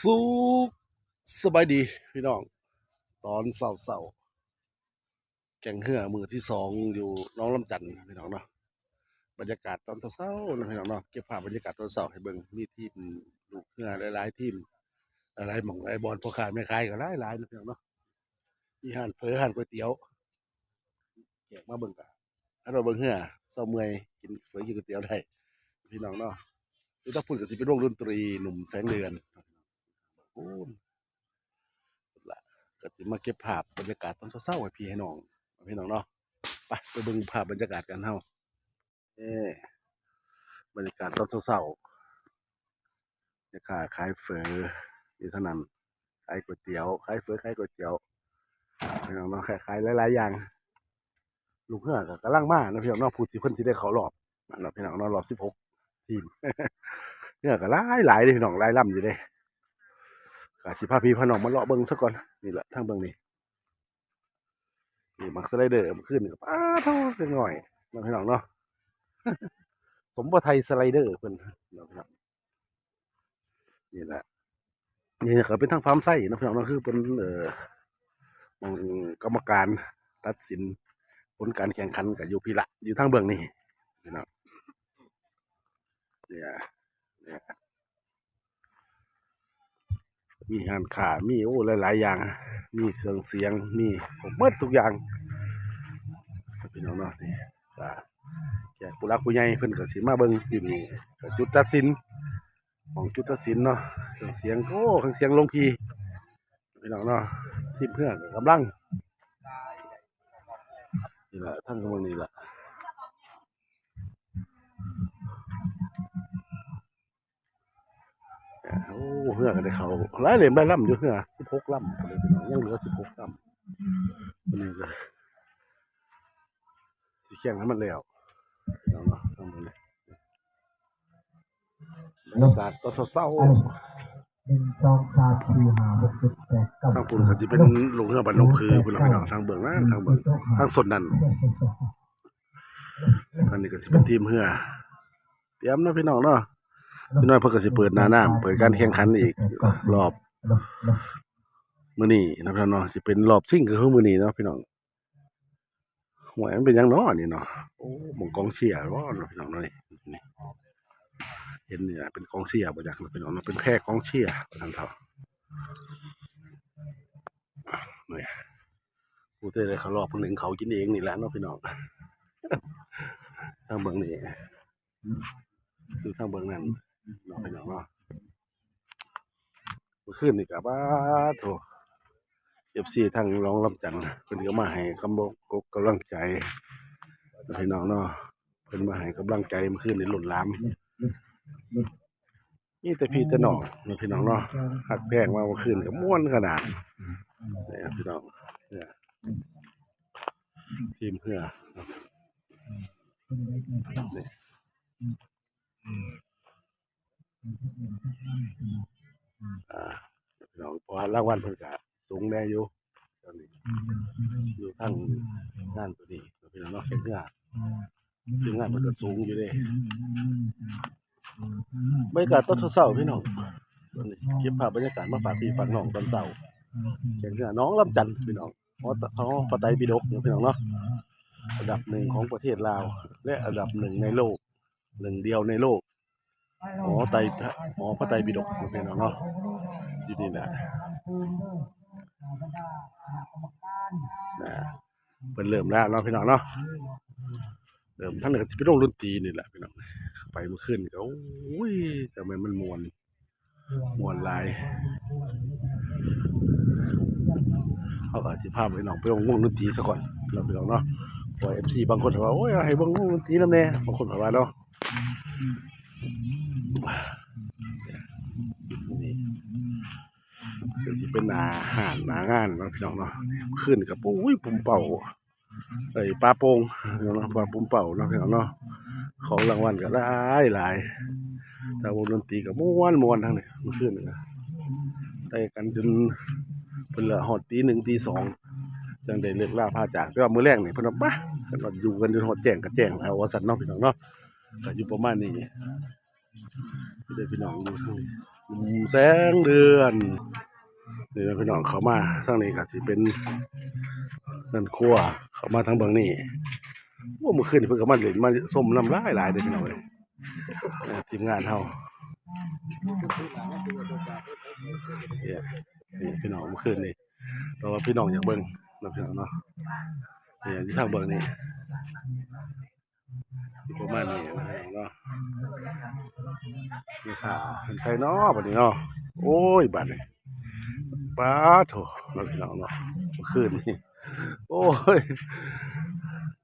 สุขสบายดีพี่น้อง ตอนเศร้าๆแก่งเหือมือที่สองอยู่น้องลำจันพี่น้องเนาะบรรยากาศตอนเศร้าๆนะพี่น้องเนาะเก็บภาพบรรยากาศตอนเศร้าให้เบิ่งมีทีมลูกเหือหลายๆทีมหลายๆหม่องหลายบอลพอขายแม่ขายก็หลายๆนะพี่น้องเนาะมีห่านเฟอห่นก๋วยเตี๋ยวแขกมาเบิ่งกันถ้าเราเบิ่งเหือเศร้าเมื่อยกินเฟอกินก๋วยเตี๋ยวได้พี่น้องเนาะหรือถ้าพูดก็สิเป็นวงดนตรีหนุ่มแสงเดือน โอ้ยละก็สิมาเก็บภาพบรรยากาศตอนเช้าๆให้พี่ให้น้องพี่น้องเนาะไปไปเบิ่งภาพบรรยากาศกันเฮาเอ้บรรยากาศตอนเช้าๆเนี่ยค่ะขายเฟออยู่เท่านั้นขายก๋วยเตี๋ยวขายเฟอขายก๋วยเตี๋ยวพี่น้องเนาะขายขายหลายๆอย่างลูกเหือกกำลังมานะพี่น้องเนาะพูดสิเพิ่นสิได้เข้ารอบนะพี่น้องเนาะรอบ16ทีมเหือก็หลายหลายเลยพี่น้องหลายลำอยู่เด้ กาสิพาพี่พน้องมาเลาะเบิ่งซะก่อนนี่แหละทางเบิ่งนี่นี่มักสไลเดอร์มันขึ้นนี่ก็ป้าเท่าเล็กน้อยน้องพี่น้องเนาะสมบัติไทยสไลเดอร์เพิ่นนะครับนี่แหละนี่ก็เป็นทางฟาร์มไส้เนาะพี่น้องเนะคือเป็นเอ่อมองกรรมการตัดสินผลการแข่งขันกับยูพีละอยู่ทางเบื้องนี่พี่น้องเนี่ยเนี่ย มีงานขามีโอ้หลาย ๆ อย่าง มีเครื่องเสียง มีผมเบิดทุกอย่างพี่น้องเนาะนี่ก็แขกผู้รักผู้ใหญ่เพิ่นก็สิมาเบิ่งอยู่นี่ก็จุดตัดสินของจุดตัดสินเนาะเครื่องเสียงโอ้เครื่องเสียงลงพีพี่น้องเนาะทีมเพื่อนก็กำลังนี่แหละทั้งกำลังนี่แหละ โอ้เพื่อก็ได้เขาหลายเหลี่ยมหลายลำอยู่เพื่อ16ลำพุ่นเลยพี่น้องยังเหลือ16ลำวันนี้ก็สิแข่งให้มันแล้วพี่น้องเนาะทั้งหมดเลยบรรยากาศตอนเศร้าอันหนึ่งสองสามสี่ห้าหกเจ็ดแปดเก้าๆทางปุ่นก็สิเป็นลงเรือบันลงคือพุ่นล่ะพี่น้องทางเบื้องนั้นทางเบื้องทางสดนั่นทางนี้ก็สิเป็นทีมเรือเตรียมเนาะพี่น้องเนาะ พี่น้อยเพิ่นก็สิเปิดหน้าน้ำเปิดการแข่งขันอีกรอบมื้อนี้นะพี่น้องเนาะสิเป็นรอบซิ่งก็คือมื้อนี้เนาะพี่น้องหวยมันเป็นหยังเนาะนี่เนาะโอ้หมองกองเชียร์บ่เนาะพี่น้องเนาะนี่นี่เห็นนี่ล่ะเป็นกองเชียร์บ่จักเนาะพี่น้องเนาะเป็นแพร่กองเชียร์ว่าซั่นเถาะนี่ผู้ที่ได้เข้ารอบผู้หนึ่งเขากินเองนี่แหละเนาะพี่น้องทางเบิ่งนี่ดูทางเบิ่งนั่น เนาะพี่น้องเนาะเมื่อคืนนี่ก็บ้าโถเอฟซีทางร้องลำจันทน์เพิ่นก็มาให้คำบอกกำลังใจพี่น้องเนาะเพิ่นมาให้กำลังใจเมื่อคืนนี้หล่นหลามนี่แต่พี่แต่น้องเนาะพี่น้องเนาะหักแพงมาเมื่อคืนก็ม่วนขนาดนี่พี่น้องเนี่ยทีมเพื่อเนาะนี่ อ่าพี่น้องเพราะว่ารางวัลเพิ่นก็สูงแน่อยู่ตอนนี้อยู่ทางงานตัวนี้พี่น้องเนาะแข่งงานทีมงานมันก็สูงอยู่เด้บรรยากาศตอนเช้าๆพี่น้องตอนนี้เก็บภาพบรรยากาศมาฝากพี่ฝากน้องตอนเช้าแข่งงานน้องลำจันพี่น้องเพราะเขาปไตยปิฎกเนาะพี่น้องเนาะอันดับหนึ่งของประเทศลาว และอันดับหนึ่งในโลกหนึ่งเดียวในโลก หอไตพรหอพระไตรปิฎกเนาะพี่น้องเนาะอยู่นี่แหละนะเพิ่นเริ่มแล้วเนาะพี่น้องเนาะเดิมทั้งนี้ก็สิเป็นวงดนตีนี่แหละพี่น้องไปเมื่อคืนก็โอ้ยทำไมมันมวนมวนลายเขาก็สิพาไปน้องไปวงวงดนตรีซะก่อนเนาะพี่น้องเนาะเพราะ FC บางคนก็ว่าโอ้ยให้บิ่งวงดนตรีน้ำแน่บางคนก็ว่าเนาะ นี่ก็สิเป็นอาหารหน้างานเนาะพี่น้องเนาะเมื่อคืนก็ปุ้ยปุ่มเป่าเอ้ยปลาโป่งเนาะปลาปุ่มเป่าเนาะพี่น้องเนาะของรางวัลก็ได้หลายแต่วงดนตรีก็ม่วนม่วนทั้งนี้มื่อคืนนะใส่กันจนเพิ่นละฮอดตีหนึ่งตีสองจังได้เลิกล่าพาจากแต่ว่ามือแรกเนี่เพิ่นว่าปะคันว่าอยู่กันจนฮอดแจ้งก็แจ้งแล้วว่าซั่นเนาะพี่น้องเนาะ ก็อยู่ประมาณนี้พี่เด้อพี่น้องอยู่ทางนี้อืมแสงเดือนนี่นะพี่น้องเขามาทางนี้ก็สิเป็นนั่นครัวเขามาทางเบางนี่ว่าเมื่อคืนนี่เพิ่นก็มาเล่นมาส้มน้ำลายหลายเด้อพี่น้องเอ้ยเอ่อทีมงานเฮาเนี่ยนี่พี่น้องเมื่อคืนนี่แต่ว่าพี่น้องอยากเบิ่งเนาะพี่น้องเนาะนี่ที่ทางเบิ่งนี่อยู่ ประมาณนี้นะเนาะนี่ค่ะเห็นไฟเนาะบัดนี้เนาะโอ้ยบัดนี้ป้าดโถเราพี่น้องเนาะเมื่อคืนนี่โอ้ย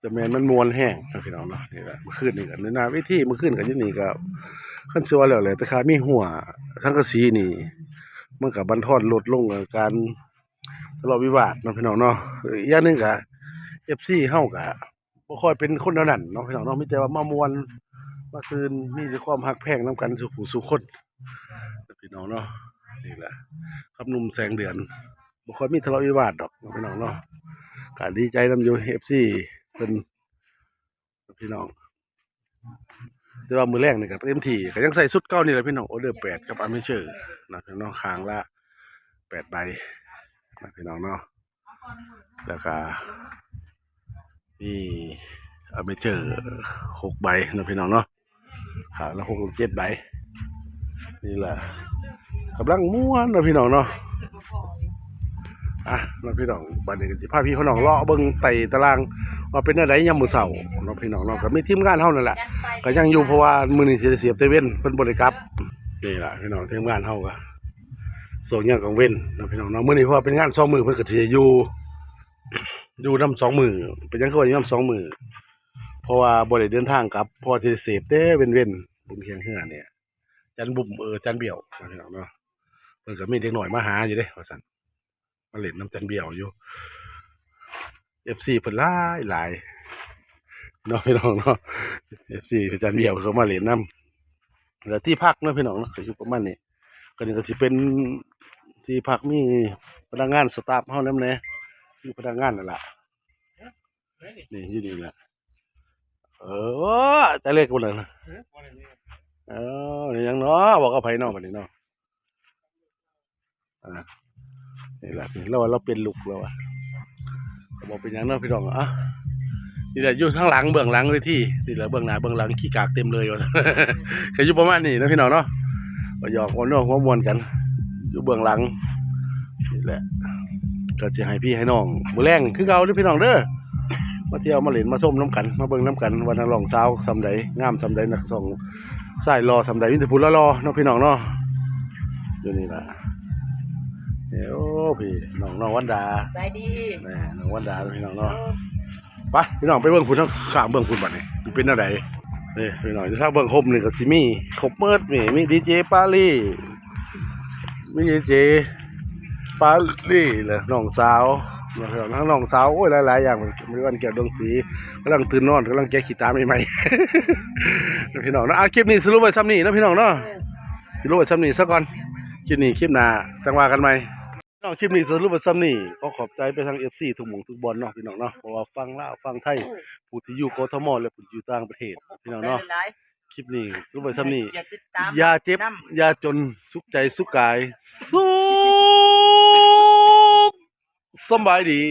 จะแมนมันมวนแห้งครับพี่น้องเนาะนี่แหละเมื่อคืนนี่กันในนาวิธีมื่อคืนกันยู่นี่ก็ขั้นชัวแล้วแหละแต่ขามีหัวทั้งกระสีนี่มันกับบันทอนลดลงกับการทะเลาะวิวาทนะพี่น้องเนาะอย่างนึงก็เอฟซีเฮาก็ บ่ค่อยเป็นคนเท่านั้นเนาะพี่น้องเนาะมีแต่ว่ามามวนมาคืนมีแต่ความหักแพงน้ำกันสุขผู้สุขคนพี่น้องเนาะนี่แหละครับหนุ่มแสงเดือนบ่ค่อยมีทะเลาะวิวาทดอกพี่น้องเนาะก็ดีใจนำอยู่ FC เพิ่นพี่น้องแต่ว่ามือแรกนี่ก็เต็มทีก็ยังใส่ชุดเก่านี่แหละพี่น้องออเดอร์8กับอเมเชอร์นะพี่น้องค้างละ8ใบนะพี่น้องเนาะแล้วก็ มีอเมเจอร์6ใบนะพี่น้องเนาะขาละหกเจ็ดใบ นี่แหละกำลังม้วนนะพี่น้องเนาะอะนะพี่น้องบัดนี้ก็สิพาพี่พี่น้องเลาะเบิ่งไต่ตารางว่าเป็นอะไรยามมือเช้าเนาะพี่น้องเนาะก็มีทีมงานเฮานั่นแหละก็ยังอยู่เพราะว่ามื้อนี้สิได้เสียบแต่เว้นเพิ่นบ่ได้กลับนี่แหละพี่น้องทีมงานเฮาก็ส่วนยังของเว้นเนาะพี่น้องเนาะมื้อนี้เพราะว่าเป็นงานสองมือเพิ่นก็สิอยู่ อยู่นำสองมือเป็นยังคือว่าอยู่น้ำสองมือเพราะว่าบ่ได้เดินทางกับพอสิเสพแต่เว้นเว้นบุญเคียงเฮือเนี่ยจันบุ่มเออจันเบี่ยวว่าพี่น้องเนาะเพิ่นก็มีเด็กหน่อยมาหาอยู่เด้ว่าซั่นมาเล่นน้ำจันเบี่ยวอยู่ FC เพิ่นหลายหลายเนาะพี่น้องเนาะ FC จันเบี่ยวเขามาเล่นน้ำแล้วที่พักเนาะพี่น้องเนาะก็อยู่ประมาณนี้ก็นี่ก็สิเป็นที่พักมีพนักงานสตาฟเฮานำแหน่ อยู่พนักงานนั่นแหละนี่อยู่นี่แหละเออแต่เล็กคนนั้นนะเออนี่ยังเนาะบอกกับไผเนาะบัดนี้เนาะอ่านี่แหละนี่เราเราเป็นลูกแล้วอะบอกเป็นยังเนาะพี่น้องอะนี่แหละอยู่ข้างหลังเบื้องหลังเลยที่นี่แหละเบื้องหน้าเบื้องหลังขี้กากเต็มเลยว่าก็อยู่ประมาณนี้นะพี่น้องเนาะก็หยอกคนเนาะหัวมวนกัน อยู่เบื้องหลังนี่แหละ ก็สิให้พี่ให้น้องมื้อแรงคือเก่าเด้อพี่น้องเด้อมาเที่ยวมาเล่นมาส้มน้ำกัน มาเบิ่งน้ำกันวันนักร้องสาวสำใดงามสำใดนักสองสายรอสำใดมิตรพูดละรอเนาะพี่น้องเนาะอยู่นี่ล่ะเดี๋ยวพี่น้องน้องวันดาไปดีแหม่น้องวันดาพี่น้องเนาะไปพี่น้องไปเบิ่งพุ่นทั้งข้างเบิ่งพุ่นบัดนี้มันเป็นอะไรนี่พี่น้องถ้าเบิ่งคมนี่ก็สิมีครบเมิดมีมีดีเจปาลี่มีดีเจ ปาลี่เลยน้องสาวนะครับทั้งน้องสาวโอ้ยหลายๆอย่างมันมีวันเกี่ยวดวงสีกำลังตื่นนอนกำลังแก้ขี้ตาใหม่ๆพี่น้องเนาะอะคลิปนี้สรุปไว้ซ้ำนี้เนาะพี่น้องเนาะสรุปไว้ซ้ำนี้ซะก่อนคลิปนี้คลิปหน้าจังว่ากันใหม่พี่น้องคลิปนี้สรุปว่าซ้ำนี่ก็ขอบใจไปทาง FC ทุกหม่องทุกบอลเนาะพี่น้องเนาะเพราะว่าฟังลาวฟังไทยผู้ที่อยู่กทมและผู้ที่อยู่ต่างประเทศพี่น้องเนาะหลายคลิปนี้สรุปว่าซ้ำนี่อย่าติดตามอย่าเจ็บน้ำอย่าจนสุขใจสุขกายสุ ขสำบายดี